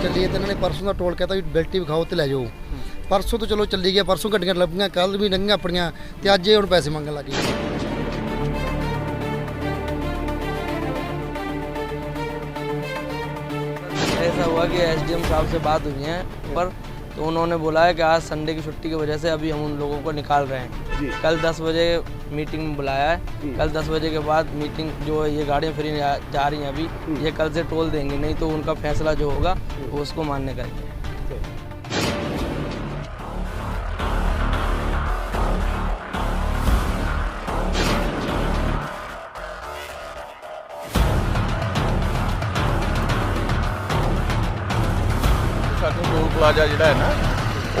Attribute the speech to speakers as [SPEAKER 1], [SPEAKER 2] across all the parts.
[SPEAKER 1] ਚੱਲੀ ਹੈ ਤੇ ਇਹਨਾਂ ਨੇ ਪਰਸੋਂ ਦਾ ਟੋਲ ਕਹਤਾ ਵੀ ਬਿਲਟੀ ਵਿਖਾਓ ਤੇ ਲੈ ਜਾਓ ਪਰਸੋਂ ਤੋਂ ਚਲੋ ਚੱਲੀ ਗਿਆ ਪਰਸੋਂ ਗੱਡੀਆਂ ਲੱਭੀਆਂ ਕੱਲ ਵੀ ਲੰਘੀਆਂ ਆਪਣੀਆਂ ਤੇ ਅੱਜ ਇਹ ਹੁਣ ਪੈਸੇ ਮੰਗਣ ਲੱਗ ਗਏ
[SPEAKER 2] ऐसा हुआ कि एसडीएम साहब से बात हुई है पर तो उन्होंने बोला है कि आज संडे की छुट्टी की वजह से अभी हम उन लोगों को निकाल रहे हैं। कल 10 बजे मीटिंग में बुलाया है। कल 10 बजे के बाद मीटिंग जो है ये गाड़ियाँ फ्री जा जा रही हैं अभी ये कल से टोल देंगे नहीं तो उनका फैसला जो होगा वो उसको मान्य करेंगे।
[SPEAKER 3] ਸਾਨੂੰ ਟੋਲ ਪਲਾਜ਼ਾ ਜਿਹੜਾ ਹੈ ਨਾ,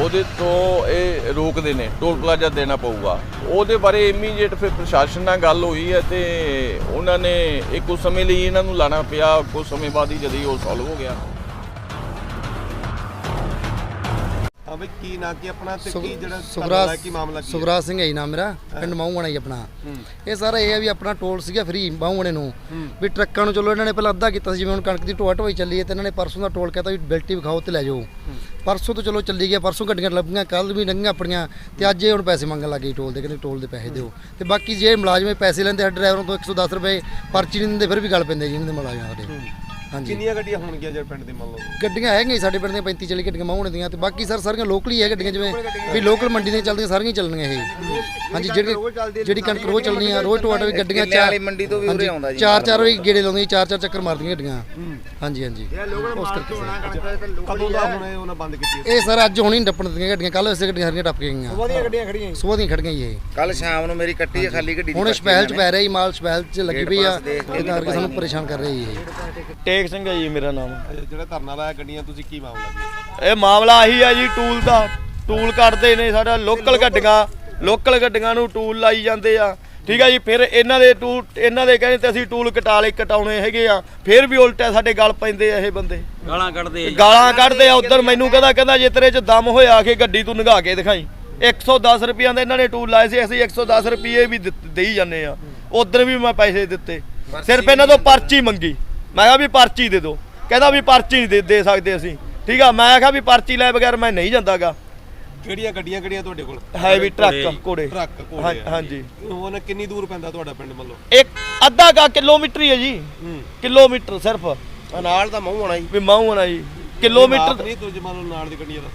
[SPEAKER 3] ਉਹਦੇ ਤੋਂ ਇਹ ਰੋਕਦੇ ਨੇ, ਟੋਲ ਪਲਾਜ਼ਾ ਦੇਣਾ ਪਊਗਾ। ਉਹਦੇ ਬਾਰੇ ਇਮੀਡੀਏਟ ਫਿਰ ਪ੍ਰਸ਼ਾਸਨ ਨਾਲ ਗੱਲ ਹੋਈ ਹੈ ਤੇ ਉਹਨਾਂ ਨੇ ਇਹ ਕੁਝ ਸਮੇਂ ਲਈ ਇਹਨਾਂ ਨੂੰ ਲਾਣਾ ਪਿਆ ਕੁਝ ਸਮੇਂ ਬਾਅਦ ਹੀ ਜਦ ਹੀ ਉਹ ਸੋਲਵ ਹੋ ਗਿਆ।
[SPEAKER 4] ਹਾਂ ਬਈ ਕੀ ਨਾ ਕੀ ਆਪਣਾ ਤੇ
[SPEAKER 1] ਸੁਖ-
[SPEAKER 4] ਕੀ ਜਿਹੜਾ
[SPEAKER 1] ਸੁਖਰਾਜ
[SPEAKER 4] ਤੁਹਾਡਾ ਕੀ ਮਾਮਲਾ ਕੀ ਹੈ?
[SPEAKER 1] ਸੁਖਰਾਜ ਸਿੰਘ ਹੈ ਜੀ ਨਾਮ ਮੇਰਾ ਪਿੰਡ ਮਾਹੂਆਣਾ ਜੀ ਆਪਣਾ। ਇਹ ਸਾਰਾ ਇਹ ਹੈ ਵੀ ਆਪਣਾ ਟੋਲ ਸੀਗਾ ਫ੍ਰੀ ਮਾਹੂਆਣੇ ਨੂੰ। ਵੀ ਟਰੱਕਾਂ ਨੂੰ ਚਲੋ ਇਹਨਾਂ ਨੇ ਪਹਿਲਾਂ ਅੱਧਾ ਕੀਤਾ ਸੀ ਜਿਵੇਂ ਹੁਣ ਕਣਕ ਦੀ ਢੋਆ ਢੋਈ ਚੱਲੀ ਹੈ ਤੇ ਇਹਨਾਂ ਨੇ ਪਰਸੋਂ ਦਾ ਟੋਲ ਕਹਤਾ ਵੀ ਬਿਲਟੀ ਵਿਖਾਓ ਤੇ ਲੈ ਜਾਓ। ਪਰਸੋਂ ਤੋਂ ਚਲੋ ਚੱਲੀ ਗਿਆ ਪਰਸੋਂ ਗੱਡੀਆਂ ਲੱਭੀਆਂ ਕੱਲ ਵੀ ਲੰਘੀਆਂ ਆਪਣੀਆਂ ਤੇ ਅੱਜ ਇਹ ਹੁਣ ਪੈਸੇ ਮੰਗਣ ਲੱਗ ਗਏ ਟੋਲ ਦੇ ਕਹਿੰਦੇ ਟੋਲ ਦੇ ਪੈਸੇ ਦਿਓ। ਤੇ ਬਾਕੀ ਜੇ ਮੁਲਾਜ਼ਮੇ ਪੈਸੇ ਲੈਂਦੇ ਡਰਾਈਵਰਾਂ ਤੋਂ 110 ਰੁਪਏ ਪਰਚੀ ਨਹੀਂ ਦਿੰਦੇ ਫਿਰ ਵੀ ਗੱਲ ਪੈਂਦੇ ਜੀ ਇਹਨਾਂ ਦੇ ਮੁਲਾਜ਼ਮ ਸਾਡੇ ਹਾਂਜੀ।
[SPEAKER 4] ਕਿੰਨੀਆਂ ਗੱਡੀਆਂ ਹੋਣਗੀਆਂ ਜਿਹੜੇ ਪਿੰਡ ਦੇ ਮੰਨ ਲਓ?
[SPEAKER 1] ਗੱਡੀਆਂ ਹੈਗੀਆਂ ਜੀ ਸਾਡੇ ਪਿੰਡ ਦੀਆਂ 35 40 ਗੱਡੀਆਂ ਮਾਹੌਣ ਦੀਆਂ ਤੇ ਬਾਕੀ ਸਰ ਸਾਰੀਆਂ ਲੋਕਲ ਹੀ ਹੈ ਗੱਡੀਆਂ ਜਿਵੇਂ ਵੀ ਲੋਕਲ ਮੰਡੀ ਦੀਆਂ ਚੱਲਦੀਆਂ ਸਾਰੀਆਂ ਹੀ ਚੱਲਣੀਆਂ ਇਹ। ਹਾਂਜੀ ਜਿਹੜੀ ਜਿਹੜੀ ਕਣਕ ਰੋਜ਼ ਚੱਲਣੀ ਆ ਰੋਜ਼ ਟੋਆਟਾ ਵੀ ਗੱਡੀਆਂ ਚਾਰ ਵਾਲੀ ਮੰਡੀ ਤੋਂ ਵੀ ਉਰੇ ਆਉਂਦਾ ਜੀ। ਚਾਰ ਚਾਰ ਵੀ ਗੇੜੇ ਲਾਉਂਦੀਆਂ ਚਾਰ ਚਾਰ ਚੱਕਰ ਮਾਰਦੀਆਂ ਗੱਡੀਆਂ। ਹਾਂਜੀ ਹਾਂਜੀ। ਉਸ ਕਰਕੇ ਸਰ।
[SPEAKER 4] ਕਦੋਂ ਦਾ ਹੁਣ ਇਹ ਉਹਨਾਂ ਬੰਦ ਕੀਤੀ?
[SPEAKER 1] ਇਹ ਸਰ ਅੱਜ ਹੁਣੀ ਡੱਪਣ ਦੀਆਂ ਗੱਡੀਆਂ ਕੱਲ ਵੈਸੇ ਗੱਡੀਆਂ ਸਾਰੀਆਂ ਟੱਪ ਕੇ ਗਈਆਂ।
[SPEAKER 4] ਉਹਦੀਆਂ ਗੱਡੀਆਂ ਖੜੀਆਂ
[SPEAKER 1] ਸੁਬਾਹ ਦੀਆਂ ਖੜ ਗਈਆਂ ਜੀ ਇਹ।
[SPEAKER 5] ਕੱਲ ਸ਼ਾਮ ਨੂੰ ਮੇਰੀ ਕੱਟੀ ਹੈ ਖਾਲੀ ਗੱਡੀ
[SPEAKER 1] ਹੁਣ ਸਪੈਲ ਚ ਪੈ ਰਿਹਾ ਜੀ ਮਾਲ ਸਪੈਲ ਚ ਲੱਗੀ ਪਈ ਆ ਇਹ ਕਰਕੇ ਸਾਨੂੰ ਪਰੇਸ਼ਾਨ ਕਰ ਰਹੀ ਹੈ
[SPEAKER 6] ਹਰਨੇਕ ਸਿੰਘ ਹੈ ਜੀ ਮੇਰਾ ਨਾਮ।
[SPEAKER 4] ਜਿਹੜਾ ਧਰਨਾ ਲਾਇਆ ਗੱਡੀਆਂ ਤੁਸੀਂ ਕੀ ਮਾਮਲਾ
[SPEAKER 6] ਇਹ ਮਾਮਲਾ ਆਹੀ ਹੈ ਜੀ ਟੂਲ ਦਾ। ਟੂਲ ਕੱਢਦੇ ਨੇ ਸਾਡਾ ਲੋਕਲ ਗੱਡੀਆਂ ਲੋਕਲ ਗੱਡੀਆਂ ਨੂੰ ਟੂਲ ਲਾਈ ਜਾਂਦੇ ਆ। ਠੀਕ ਹੈ ਜੀ ਫਿਰ ਇਹਨਾਂ ਦੇ ਟੂਲ ਇਹਨਾਂ ਦੇ ਕਹਿੰਦੇ ਤੇ ਅਸੀਂ ਟੂਲ ਕਟਾ ਲੈ ਕਟਾਉਣੇ ਹੈਗੇ ਆ। ਫਿਰ ਵੀ ਉਲਟਾ ਸਾਡੇ ਗਲ ਪੈਂਦੇ ਇਹ ਬੰਦੇ।
[SPEAKER 2] ਗਾਲਾਂ ਕੱਢਦੇ ਆ
[SPEAKER 6] ਗਾਲਾਂ ਕੱਢਦੇ ਆ ਉਧਰ ਮੈਨੂੰ ਕਹਿੰਦਾ ਕਹਿੰਦਾ ਜੇ ਤੇਰੇ 'ਚ ਦਮ ਹੋਇਆ ਕਿ ਗੱਡੀ ਤੂੰ ਨਗਾ ਕੇ ਦਿਖਾਈ। 110 ਰੁਪਈਆ ਦਾ ਇਹਨਾਂ ਨੇ ਟੂਲ ਲਾਏ ਸੀ ਅਸੀਂ 110 ਰੁਪਏ ਵੀ ਦੇਈ ਜਾਂਦੇ ਆ। ਉਧਰ ਵੀ ਮੈਂ ਪੈਸੇ ਦਿੱਤੇ। ਸਿਰਫ ਇਹਨਾਂ ਤੋਂ ਪਰਚੀ ਮੰਗੀ। ਮੈਂ ਕਿਹਾ ਵੀ ਪਰਚੀ ਦੇ ਦਿਓ। ਕਹਿੰਦਾ ਵੀ ਪਰਚੀ ਨਹੀਂ ਦੇ ਦੇ ਸਕਦੇ ਅਸੀਂ। ਠੀਕ ਆ ਮੈਂ ਕਿਹਾ ਵੀ ਪਰਚੀ ਲੈ ਬਗੈਰ ਮੈਂ ਨਹੀਂ ਜਾਂਦਾਗਾ।
[SPEAKER 4] ਕਿਹੜੀਆਂ ਗੱਡੀਆਂ ਕਿਹੜੀਆਂ ਤੁਹਾਡੇ ਕੋਲ?
[SPEAKER 6] ਹੈਵੀ ਟਰੱਕ ਕੋੜੇ
[SPEAKER 4] ਟਰੱਕ
[SPEAKER 6] ਹਾਂ-
[SPEAKER 4] ਕੋਲੇ
[SPEAKER 6] ਹਾਂਜੀ।
[SPEAKER 4] ਉਹਨਾਂ ਕਿੰਨੀ ਦੂਰ ਪੈਂਦਾ ਤੁਹਾਡਾ ਪਿੰਡ ਮੰਨ ਲਓ
[SPEAKER 6] ਇੱਕ ਅੱਧਾ ਕਾ ਕਿਲੋਮੀਟਰ ਹੀ ਹੈ ਜੀ।
[SPEAKER 4] ਹੂੰ।
[SPEAKER 6] ਕਿਲੋਮੀਟਰ ਸਿਰਫ।
[SPEAKER 5] ਨਾਲ ਤਾਂ ਮੂੰਹ ਹੋਣਾ ਜੀ।
[SPEAKER 6] ਵੀ ਮਾਊ ਹੋਣਾ ਜੀ। ਕਿਲੋਮੀਟਰ
[SPEAKER 4] ਨਹੀਂ ਤੁਸੀਂ ਮੰਨ ਲਓ ਨਾਲ ਦੀ ਗੱਡੀਆਂ ਦਾ।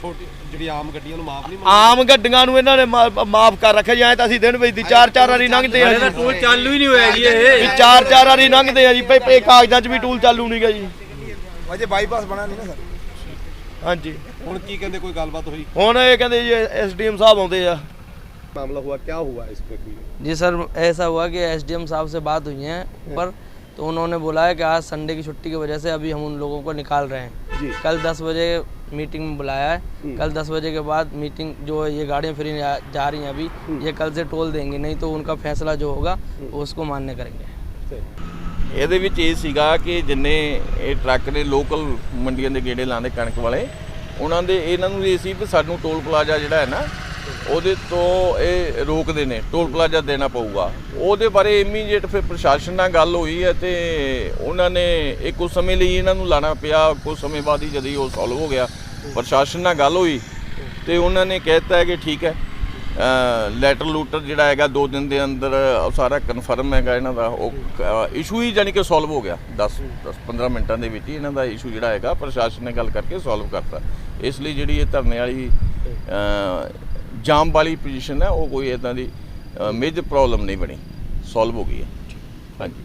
[SPEAKER 4] ਛੋਟੀ ਜਿਹੜੀ ਆਮ ਗੱਡੀਆਂ ਨੂੰ ਮਾਫ ਨਹੀਂ
[SPEAKER 6] ਆਮ ਗੱਡੀਆਂ ਨੂੰ ਇਹਨਾਂ ਨੇ ਮਾਫ ਕਰ ਰੱਖਿਆ ਜਾਂ ਤਾਂ ਅਸੀਂ ਦਿਨ ਵਿੱਚ ਦੀ ਚਾਰ ਚਾਰ ਵਾਰੀ ਲੰਘਦੇ ਆ ਜੀ।
[SPEAKER 2] टोल चालू ही नहीं होया जी ये
[SPEAKER 6] ਵੀ ਚਾਰ ਚਾਰ ਵਾਰੀ ਲੰਘਦੇ ਆ ਜੀ ਪੇ ਪੇ ਕਾਗਜ਼ਾਂ 'ਚ ਵੀ ਟੂਲ ਚਾਲੂ ਨਹੀਂਗਾ ਜੀ
[SPEAKER 5] ਅਜੇ ਬਾਈਪਾਸ ਬਣਾ ਨਹੀਂ ਨਾ ਸਰ
[SPEAKER 6] ਹਾਂਜੀ
[SPEAKER 4] ਹੁਣ ਕੀ ਕਹਿੰਦੇ ਕੋਈ ਗੱਲਬਾਤ ਹੋਈ
[SPEAKER 6] ਹੁਣ ਇਹ ਕਹਿੰਦੇ ਜੀ ਐਸਡੀਐਮ ਸਾਹਿਬ ਆਉਂਦੇ ਆ
[SPEAKER 4] ਮਾਮਲਾ हुआ क्या हुआ इस पे कोई
[SPEAKER 2] जी सर ऐसा हुआ कि एसडीएम साहब से बात हुई है पर तो उन्होंने बोला है कि आज संडे की छुट्टी की वजह से अभी हम उन लोगों को निकाल रहे हैं
[SPEAKER 4] जी
[SPEAKER 2] कल 10 बजे मीटिंग में बुलाया है कल 10 बजे के बाद मीटिंग जो है ये गाड़ियाँ फ्री जा जा रही हैं अभी ये कल से टोल देंगे नहीं तो उनका फैसला जो होगा वो उसको मान्य करेंगे
[SPEAKER 3] ਇਹਦੇ ਵਿੱਚ ਇਹ ਸੀਗਾ ਕਿ ਜਿੰਨੇ ਇਹ ਟਰੱਕ ਨੇ ਲੋਕਲ ਮੰਡੀਆਂ ਦੇ ਗੇੜੇ ਲਾਉਂਦੇ ਕਣਕ ਵਾਲੇ ਉਹਨਾਂ ਦੇ ਇਹਨਾਂ ਨੂੰ ਇਹ ਸੀ ਵੀ ਸਾਨੂੰ ਟੋਲ ਪਲਾਜ਼ਾ ਜਿਹੜਾ ਹੈ ਨਾ ਉਹਦੇ ਤੋਂ ਇਹ ਰੋਕਦੇ ਨੇ, ਟੋਲ ਪਲਾਜ਼ਾ ਦੇਣਾ ਪਊਗਾ। ਉਹਦੇ ਬਾਰੇ ਇਮੀਡੀਏਟ ਫਿਰ ਪ੍ਰਸ਼ਾਸਨ ਨਾਲ ਗੱਲ ਹੋਈ ਹੈ ਤੇ ਉਹਨਾਂ ਨੇ ਇਹ ਕੁਝ ਸਮੇਂ ਲਈ ਇਹਨਾਂ ਨੂੰ ਲਾਣਾ ਪਿਆ। ਕੁਝ ਸਮੇਂ ਬਾਅਦ ਹੀ ਜਦ ਉਹ ਸੋਲਵ ਹੋ ਗਿਆ। ਪ੍ਰਸ਼ਾਸਨ ਨਾਲ ਗੱਲ ਹੋਈ ਤੇ ਉਹਨਾਂ ਨੇ ਕਹਿਤਾ ਹੈ ਕਿ ਠੀਕ ਹੈ ਲੈਟਰ ਲੂਟਰ ਜਿਹੜਾ ਹੈਗਾ 2 ਦਿਨ ਦੇ ਅੰਦਰ ਸਾਰਾ ਕਨਫਰਮ ਹੈਗਾ ਇਹਨਾਂ ਦਾ। ਉਹ ਇਸ਼ੂ ਹੀ ਜਾਨੀ ਕਿ ਸੋਲਵ ਹੋ ਗਿਆ। 10 10 15 ਮਿੰਟਾਂ ਦੇ ਵਿੱਚ ਹੀ ਇਹਨਾਂ ਦਾ ਇਸ਼ੂ ਜਿਹੜਾ ਹੈਗਾ, ਪ੍ਰਸ਼ਾਸਨ ਨੇ ਗੱਲ ਕਰਕੇ ਸੋਲਵ ਕਰਤਾ। ਇਸ ਲਈ ਜਿਹੜੀ ਇਹ ਧਰਨੇ ਵਾਲੀ ਜਾਮ ਵਾਲੀ ਪੋਜੀਸ਼ਨ ਹੈ ਉਹ ਕੋਈ ਇਦਾਂ ਦੀ ਮੇਜਰ ਪ੍ਰੋਬਲਮ ਨਹੀਂ ਬਣੀ ਸੋਲਵ ਹੋ ਗਈ ਹੈ। ਹਾਂਜੀ।